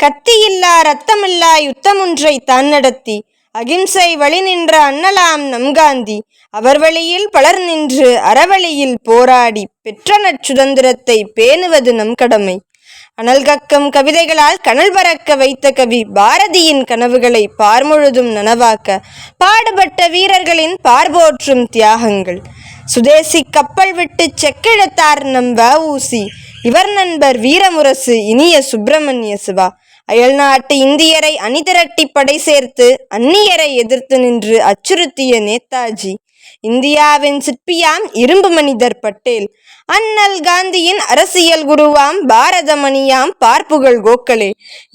கத்தியில்லா ரத்தமில்லா யுத்தமொன்றை தான் நடத்தி அகிம்சை வழி நின்ற அண்ணலாம் நம்காந்தி அவர் வழியில் பலர் நின்று அறவழியில் போராடி பெற்ற நற்சுதந்திரத்தை பேணுவது நம் கடமை. அனல் கக்கம் கவிதைகளால் கனல் பறக்க வைத்த கவி பாரதியின் கனவுகளை பார்முழுதும் நனவாக்க பாடுபட்ட வீரர்களின் பார்போற்றும் தியாகங்கள். சுதேசி கப்பல் விட்டு செக்கிழத்தார் நம் ஊசி இவர் நண்பர் வீரமுரசு இனிய சுப்பிரமணிய சிவா. அயல்நாட்டு இந்தியரை அணிதிரட்டி படை சேர்த்து அந்நியரை எதிர்த்து நின்று அச்சுறுத்திய நேதாஜி இந்தியாவின் சிற்பியாம் இரும்பு மனிதர் பட்டேல். அண்ணல் காந்தியின் அரசியல் குருவாம் பாரதமணியாம் பார்ப்புகள் கோகலே.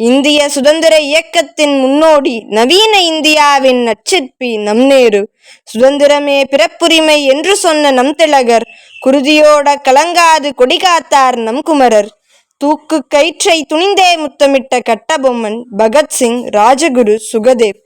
இந்திய சுதந்திர இயக்கத்தின் முன்னோடி நவீன இந்தியாவின் நச்சிற்பி நம் நேரு சுதந்திரமே பிறப்புரிமை என்று சொன்ன நம் திலகர் குருதியோட கலங்காது கொடிகாத்தார் நம் குமரர். தூக்கு கயிற்றை துணிந்தே முத்தமிட்ட கட்டபொம்மன் பகத்சிங் ராஜகுரு சுகதேவ்.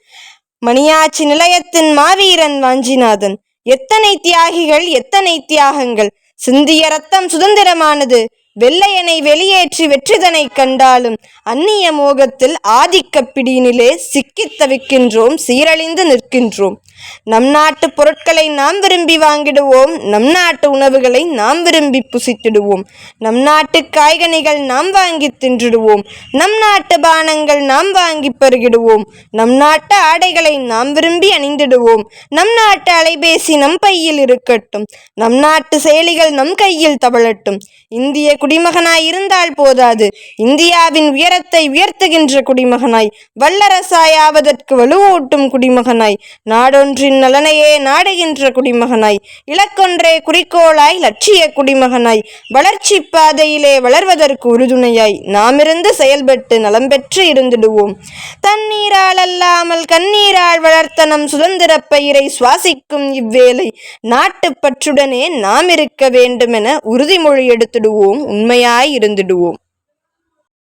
மணியாச்சி நிலையத்தின் மாவீரன் வாஞ்சிநாதன். எத்தனை தியாகிகள் எத்தனை தியாகங்கள். சிந்திய ரத்தம் சுதந்திரமானது. வெள்ளையனை வெளியேற்றி வெற்றிதனை கண்டாலும் அந்நிய மோகத்தில் ஆதிக்க பிடியினிலே சிக்கித் தவிக்கின்றோம் சீரழிந்து நிற்கின்றோம். நம் நாட்டு பொருட்களை நாம் விரும்பி வாங்கிடுவோம் நம் நாட்டு உணவுகளை நாம் விரும்பி புசித்திடுவோம். நம் நாட்டு காய்கனிகள் நாம் வாங்கி தின்றிடுவோம் நம் நாட்டு பானங்கள் நாம் வாங்கி பருகிடுவோம் நம் நாட்டு ஆடைகளை நாம் விரும்பி அணிந்திடுவோம். நம் நாட்டு அலைபேசி நம் பையில் இருக்கட்டும் நம் நாட்டு செயலிகள் நம் கையில் தவழட்டும். இந்திய குடிமகனாய் இருந்தால் போதாது. இந்தியாவின் உயரத்தை உயர்த்துகின்ற குடிமகனாய் வல்லரசாயாவதற்கு வலுவூட்டும் குடிமகனாய் நாடொன்றின் நலனையே நாடுகின்ற குடிமகனாய் இலக்கொன்றே குறிக்கோளாய் லட்சிய குடிமகனாய் வளர்ச்சி பாதையிலே வளர்வதற்கு உறுதுணையாய் நாமிருந்து செயல்பட்டு நலம் பெற்று இருந்திடுவோம். தண்ணீரால் அல்லாமல் கண்ணீரால் வளர்த்த நம் சுதந்திர பயிரை சுவாசிக்கும் இவ்வேளை நாட்டுப்பற்றுடனே நாம் இருக்க வேண்டுமென உறுதிமொழி எடுத்திடுவோம். உண்மையாய் இருந்திடுவோம்.